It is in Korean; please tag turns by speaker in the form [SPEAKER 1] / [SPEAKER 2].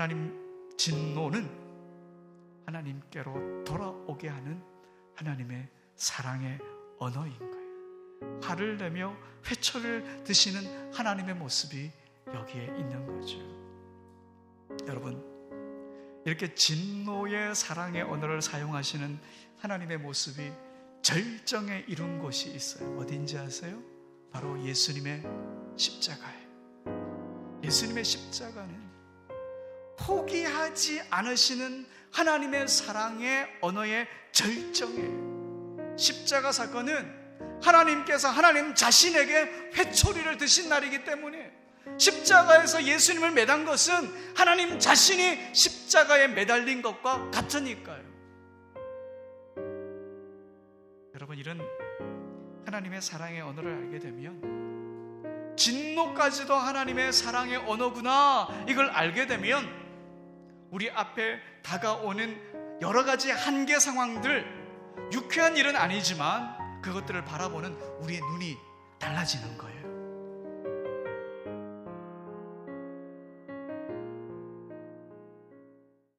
[SPEAKER 1] 하나님 진노는 하나님께로 돌아오게 하는 하나님의 사랑의 언어인 거예요. 화를 내며 회초를 드시는 하나님의 모습이 여기에 있는 거죠. 여러분, 이렇게 진노의 사랑의 언어를 사용하시는 하나님의 모습이 절정에 이룬 곳이 있어요. 어딘지 아세요? 바로 예수님의 십자가예요. 예수님의 십자가는 포기하지 않으시는 하나님의 사랑의 언어의 절정이에요. 십자가 사건은 하나님께서 하나님 자신에게 회초리를 드신 날이기 때문에 십자가에서 예수님을 매단 것은 하나님 자신이 십자가에 매달린 것과 같으니까요. 여러분 이런 하나님의 사랑의 언어를 알게 되면 진노까지도 하나님의 사랑의 언어구나 이걸 알게 되면 우리 앞에 다가오는 여러 가지 한계 상황들 유쾌한 일은 아니지만 그것들을 바라보는 우리의 눈이 달라지는 거예요.